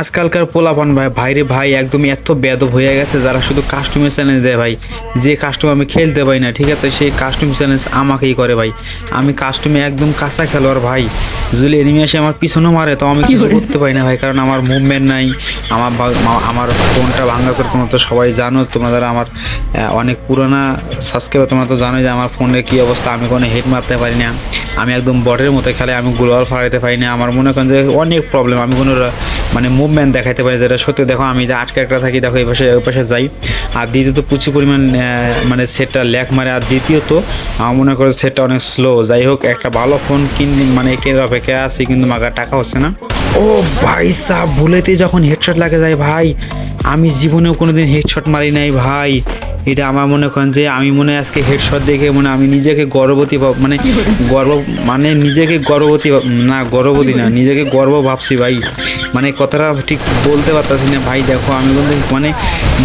আজকালকার পোলাপান ভাই, ভাইরে ভাই একদম এত বেদব হয়ে গেছে যারা শুধু কাস্টমার চ্যালেঞ্জ দেয় ভাই। যে কাস্টম আমি খেলতে পারি না, ঠিক আছে? সেই কাস্টম চ্যালেঞ্জ আমাকেই করে ভাই। আমি কাস্টমে একদম কাঁচা খেলোয়াড় ভাই। যদি এনিমি এসে আমার পিছনে মারে তো আমি কিছু করতে পারি না ভাই, কারণ আমার মুভমেন্ট নাই। আমার আমার ফোনটা ভাঙাচোর তোমরা তো সবাই জানো তোমাদের আমার অনেক পুরোনো সাবস্ক্রাইবার তোমরা তো জানো যে আমার ফোনের কী অবস্থা। আমি কোনো হেড মারতে পারি না। আমি একদম বটের মতো খেলে, আমি গ্লোয়াল ফাড়াইতে পারি না। আমার মনে করেন যে অনেক প্রবলেম আমি কোনো মানে মুভমেন্ট দেখাইতে পারি, যেটা সত্যি দেখো, আমি যে আটকে একটা থাকি, দেখো, এই পাশে, ওই পাশে যাই। আর দ্বিতীয়ত প্রচুর পরিমাণ মানে সেটটা ল্যাক মারে। আর দ্বিতীয়ত, আমার মনে করে সেটটা অনেক স্লো যাই হোক, একটা ভালো ফোন কিন মানে কেনার অপেক্ষা আছি, কিন্তু মাগার টাকা হচ্ছে না। ও ভাই সাহ ভুলেতে যখন হেডশট লাগে যায় ভাই, আমি জীবনেও কোনোদিন হেডশট মারি নাই ভাই। এটা আমার মনে করেন যে, আমি মনে আজকে হেডশট দেখে মনে আমি নিজেকে গর্ভবতী ভাব মানে গর্ব মানে নিজেকে গর্ভবতী না গর্ভবতী না, নিজেকে গর্ব ভাবছি ভাই। মানে কথাটা ঠিক বলতে পারতাছি না। ভাই, দেখো, আমি বলতে মানে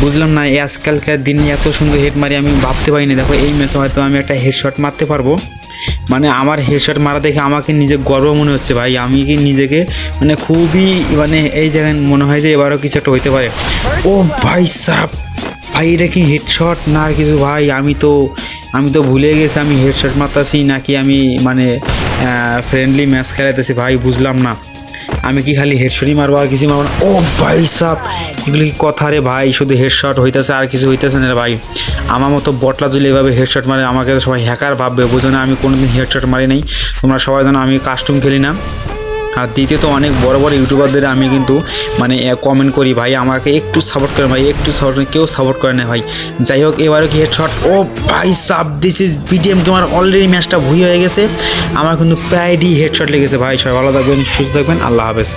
বুঝলাম না, এই আজকালকার দিনে এত সুন্দর হেড মারি আমি ভাবতে পারিনি। দেখো, এই ম্যাচে হয়তো আমি একটা হেডশট মারতে পারব। মানে আমার হেডশট মারা দেখে আমাকে নিজে গর্ব মনে হচ্ছে, ভাই। আমি কি নিজেকে মানে খুবই মানে এই জায়গায় মনে হয় যে এবারও কিছু একটা হইতে পারে। ও ভাই সাহ ভাই, এটা কি হেডশট না আর কিছু? ভাই, আমি তো আমি তো ভুলে গেছি, আমি হেডশট মারতাছি নাকি আমি মানে ফ্রেন্ডলি ম্যাচ খেলাইতেছি, ভাই, বুঝলাম না। আমি কি খালি হেডশটই মারবো, আর কিছু মারবো না? ও ভাই সাপ, এগুলো কি কথা রে ভাই? শুধু হেডশট হইতেছে, আর কিছু হইতেছে না রে ভাই। আমার মতো বটলা যদি এভাবে হেডশট মারে, আমাকে সবাই হ্যাকার ভাববে, বুঝো না? আমি কোনোদিন হেডশট মারি নাই। তোমরা সবাই জানো আমি কাস্টম খেলি না। আর দ্বিতীয়ত অনেক বড় বড় ইউটিউবারদের আমি কিন্তু মানে কমেন্ট করি, ভাই, আমাকে একটু সাপোর্ট করে ভাই, একটু সাপোর্ট কেউ সাপোর্ট করে না ভাই। যাই হোক, এবারও কি হেডশট ও ভাই, সাব দিস ইজ বিডিএম তোমার অলরেডি ম্যাচটা ভুই হয়ে গেছে। আমার কিন্তু প্রায়ই হেডশট লেগেছে। ভাই, সবাই ভালো থাকবেন, সুস্থ থাকবেন। আল্লাহ হাফেজ।